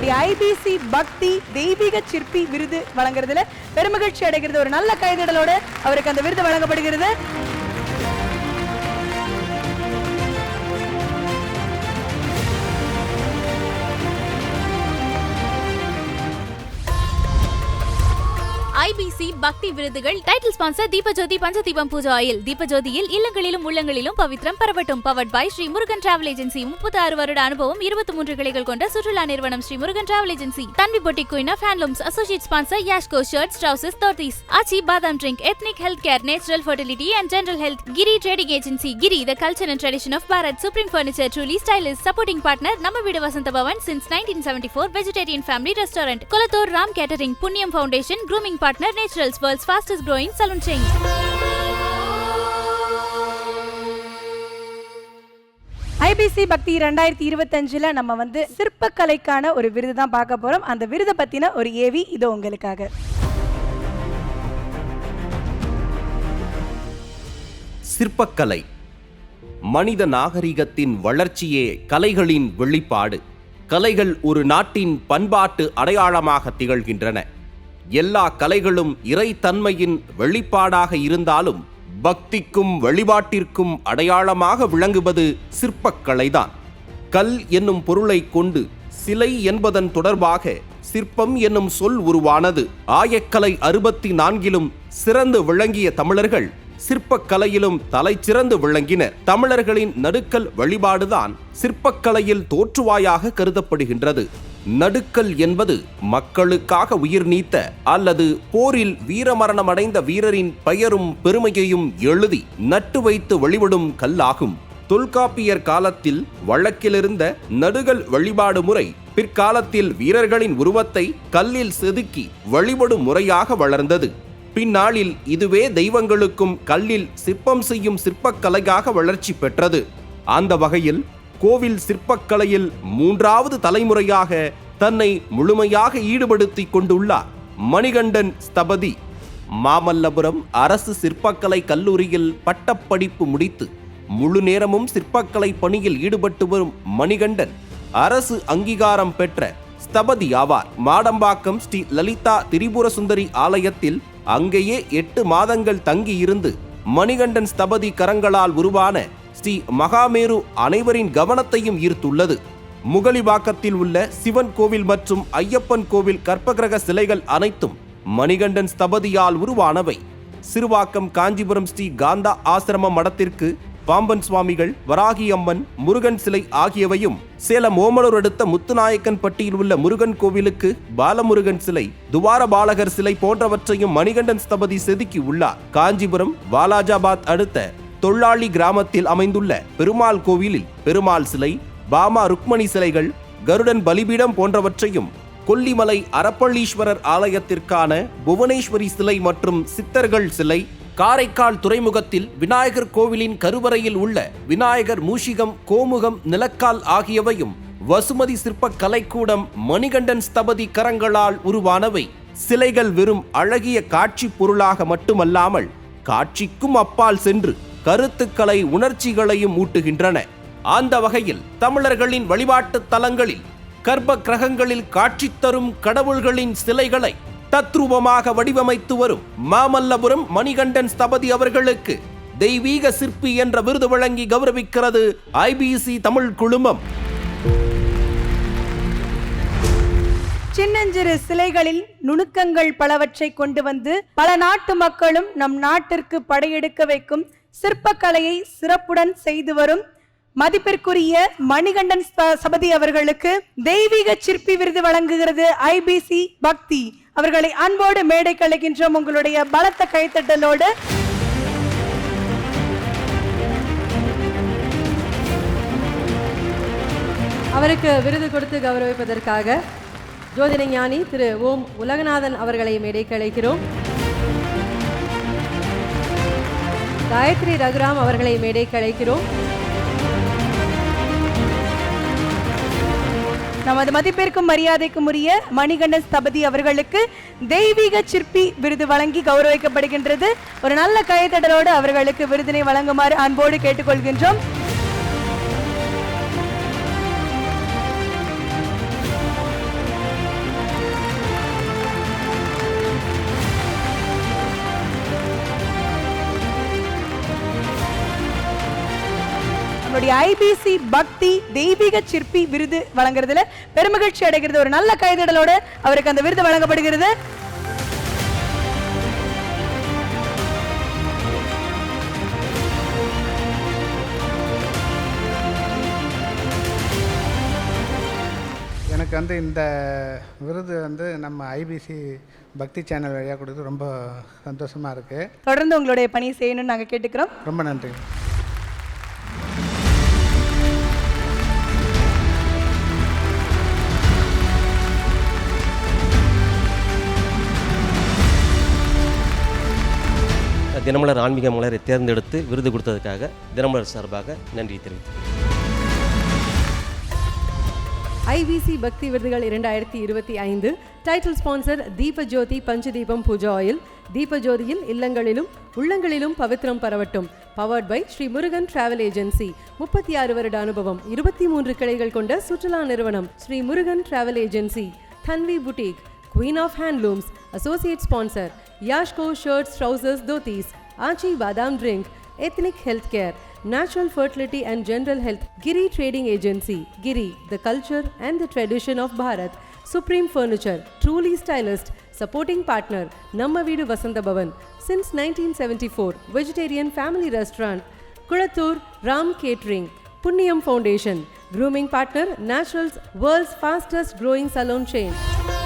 நம்மளுடைய ஐபிசி பக்தி தெய்வீக சிற்பி விருது வழங்குறதுல பெருமகிழ்ச்சி அடைகிறது. ஒரு நல்ல கைதடலோட அவருக்கு அந்த விருது வழங்கப்படுகிறது. ஐபிசி பக்தி விருதுகள். Title sponsor Deepajothi Panchadeepam Pooja oil. தீபஜோதியில் இல்லங்களிலும் உள்ளங்களிலும் பவித்ரம் பரவட்டும். Powered by Sri Murugan travel agency முப்பத்தி ஆறு வருட அனுபவம் இருபத்தி மூன்று கிளைகள் கொண்ட சுற்றுலா நிறுவனம் Sri Murugan travel agency Tanvi boutique queen of handlooms associate sponsor Yashco shirts trousers dhotis Aachi badam drink ethnic health care natural fertility and general health Giri trading agency Giri the culture and tradition of Bharat supreme furniture truly stylish supporting partner Namma Veedu Vasantha Bhavan since nineteen seventy four vegetarian family restaurant Kolathur Ram catering Punniyam foundation grooming partner Naturals World's fastest growing salon chain. IBC Bhakti ரெண்டாயிரத்தி இருபத்தஞ்சுல நம்ம வந்து சிற்பக்கலைக்கான ஒரு விருது தான் பார்க்க போறோம். அந்த விருதை பத்தின ஒரு ஏவி இது உங்களுக்காக. சிற்பக்கலை. மனித நாகரிகத்தின் வளர்ச்சியே கலைகளின் வெளிப்பாடு. கலைகள் ஒரு நாட்டின் பண்பாட்டு அடையாளமாக திகழ்கின்றன. எல்லா கலைகளும் இறைத்தன்மையின் வெளிப்பாடாக இருந்தாலும் பக்திக்கும் வழிபாட்டிற்கும் அடையாளமாக விளங்குவது சிற்பக்கலைதான். கல் என்னும் பொருளைக் கொண்டு சிலை என்பதன் தொடர்பாக சிற்பம் என்னும் சொல் உருவானது. ஆயக்கலை அறுபத்தி நான்கிலும் சிறந்து விளங்கிய தமிழர்கள் சிற்பக்கலையிலும் தலைச்சிறந்து விளங்கினர். தமிழர்களின் நடுக்கல் வழிபாடுதான் சிற்பக்கலையில் தோற்றுவாயாக கருதப்படுகின்றது. நடுக்கல் என்பது மக்களுக்காக உயிர் நீத்த அல்லது போரில் வீரமரணமடைந்த வீரரின் பெயரும் பெருமையையும் எழுதி நட்டு வைத்து வழிபடும் கல்லாகும். தொல்காப்பியர் காலத்தில் வழக்கிலிருந்த நடுகல் வழிபாடு முறை பிற்காலத்தில் வீரர்களின் உருவத்தை கல்லில் செதுக்கி வழிபடும் முறையாக வளர்ந்தது. பின்னாளில் இதுவே தெய்வங்களுக்கும் கல்லில் சிற்பம் செய்யும் சிற்பக்கலையாக வளர்ச்சி பெற்றது. அந்த வகையில் கோவில் சிற்பக்கலையில் மூன்றாவது தலைமுறையாக தன்னை முழுமையாக ஈடுபடுத்தி கொண்டுள்ளார் மணிகண்டன் ஸ்தபதி. மாமல்லபுரம் அரசு சிற்பக்கலை கல்லூரியில் பட்டப்படிப்பு முடித்து முழு நேரமும் சிற்பக்கலை பணியில் ஈடுபட்டு வரும் மணிகண்டன் அரசு அங்கீகாரம் பெற்ற ஸ்தபதி ஆவார். மாடம்பாக்கம் ஸ்ரீ லலிதா திரிபுர சுந்தரி ஆலயத்தில் அங்கேயே எட்டு மாதங்கள் தங்கியிருந்து மணிகண்டன் ஸ்தபதி கரங்களால் உருவான ஸ்ரீ மகாமேரு அனைவரின் கவனத்தையும் ஈர்த்துள்ளது. முகலிவாக்கத்தில் உள்ள சிவன் கோவில் மற்றும் ஐயப்பன் கோவில் கற்பகிரக சிலைகள் அனைத்தும் மணிகண்டன் ஸ்தபதியால் உருவானவை. சிறுவாக்கம் காஞ்சிபுரம் ஸ்ரீ காந்தா ஆசிரம மடத்திற்கு பாம்பன் சுவாமிகள் வராகி அம்மன் முருகன் சிலை ஆகியவையும் சேலம் ஓமலூர் அடுத்த முத்துநாயக்கன் பட்டியில் உள்ள முருகன் கோவிலுக்கு பாலமுருகன் சிலை துவார பாலகர் சிலை போன்றவற்றையும் மணிகண்டன் ஸ்தபதி செதுக்கி உள்ளார். காஞ்சிபுரம் வாலாஜாபாத் அடுத்த தொள்ளாளி கிராமத்தில் அமைந்துள்ள பெருமாள் கோவிலில் பெருமாள் சிலை பாமா ருக்மணி சிலைகள் கருடன் பலிபீடம் போன்றவற்றையும் கொல்லிமலை அரப்பள்ளீஸ்வரர் ஆலயத்திற்கான புவனேஸ்வரி சிலை மற்றும் சித்தர்கள் சிலை காரைக்கால் துறைமுகத்தில் விநாயகர் கோவிலின் கருவறையில் உள்ள விநாயகர் மூஷிகம் கோமுகம் நிலக்கால் ஆகியவையும் வசுமதி சிற்ப கலைக்கூடம் மணிகண்டன் ஸ்தபதி கரங்களால் உருவானவை. சிலைகள் வெறும் அழகிய காட்சி பொருளாக மட்டுமல்லாமல் காட்சிக்கும் அப்பால் சென்று கருத்துக்களை உணர்ச்சிகளையும் ஊட்டுகின்றன. அந்த வகையில் தமிழர்களின் வழிபாட்டு தலங்களில் கர்ப்ப கிரகங்களில் காட்சி தரும் கடவுள்களின் சிலைகளை தத்ரூபமாக வடிவமைத்து வரும் மாமல்லபுரம் மணிகண்டன் ஸ்தபதி அவர்களுக்கு தெய்வீக சிற்பி என்ற விருது வழங்கி கௌரவிக்கிறது ஐபிசி தமிழ் குழுமம். சின்னஞ்சிறு சிலைகளில் நுணுக்கங்கள் பலவற்றை கொண்டு வந்து பல நாட்டு மக்களும் நம் நாட்டிற்கு படையெடுக்க வைக்கும் சிற்பக்கலையை சிறப்புடன் செய்து வரும் மதிப்பிற்குரிய மணிகண்டன் சபதி அவர்களுக்கு தெய்வீக சிற்பி விருது வழங்குகிறது ஐபிசி பக்தி. அவர்களை அன்போடு மேடை கலைக்கின்றோம் உங்களுடைய பலத்த கைத்தட்டலோடு. அவருக்கு விருது கொடுத்து கௌரவிப்பதற்காக ஜோதிட ஞானி திரு ஓம் உலகநாதன் அவர்களை மேடைக்கு அழைக்கிறோம் காயத்ரி ரகுராம் அவர்களை மேடைக்கு அழைக்கிறோம் நமது மதிப்பிற்கும் மரியாதைக்கும் உரிய மணிகண்டன் ஸ்தபதி அவர்களுக்கு தெய்வீக சிற்பி விருது வழங்கி கௌரவிக்கப்படுகின்றது. ஒரு நல்ல கைத்தடலோடு அவர்களுக்கு விருதினை வழங்குமாறு அன்போடு கேட்டுக்கொள்கின்றோம். நம்மளுடைய ஐபிசி பக்தி தெய்வீக சிற்பி விருது வழங்குறதுல பெருமகிழ்ச்சி அடைகிறது. ஒரு நல்ல கைதடலோடு அவருக்கு அந்த விருது வழங்கப்படுகிறது. எனக்கு வந்து இந்த விருது வந்து நம்ம ஐபிசி பக்தி சேனல் வழியாக கொடுத்து ரொம்ப சந்தோஷமாக இருக்குது தொடர்ந்து உங்களுடைய பணி செய்யணும்னு நாங்க கேட்டுக்கிறோம். ரொம்ப நன்றி தினமலர் ஆன்மீக மலரை தேர்ந்தெடுத்து விருது கொடுத்ததுக்காக தினமலர் சார்பாக நன்றி தெரிவித்துக்கிறேன் ஐபிசி பக்தி விருதுகள் இரண்டாயிரத்தி இருபத்தி ஐந்து. டைட்டில் ஸ்பான்சர் தீப ஜோதி பஞ்சதீபம் பூஜா ஆயில். தீப ஜோதியில் இல்லங்களிலும் உள்ளங்களிலும் பவித்ரம் பரவட்டும். Powered by Sri Murugan travel agency முப்பத்தி ஆறு வருட அனுபவம். இருபத்தி மூன்று கிளைகள் கொண்ட சுற்றுலா நிறுவனம் Sri Murugan travel agency Tanvi boutique queen of handlooms associate sponsor Yashco shirts trousers dhotis Aachi badam drink ethnic health care natural fertility and general health Giri trading agency Giri the culture and the tradition of Bharat supreme furniture truly stylist supporting partner Namma Veedu Vasantha Bhavan since 1974 vegetarian family restaurant Kolathur Ram catering Punniyam foundation grooming partner naturals world's fastest growing salon chain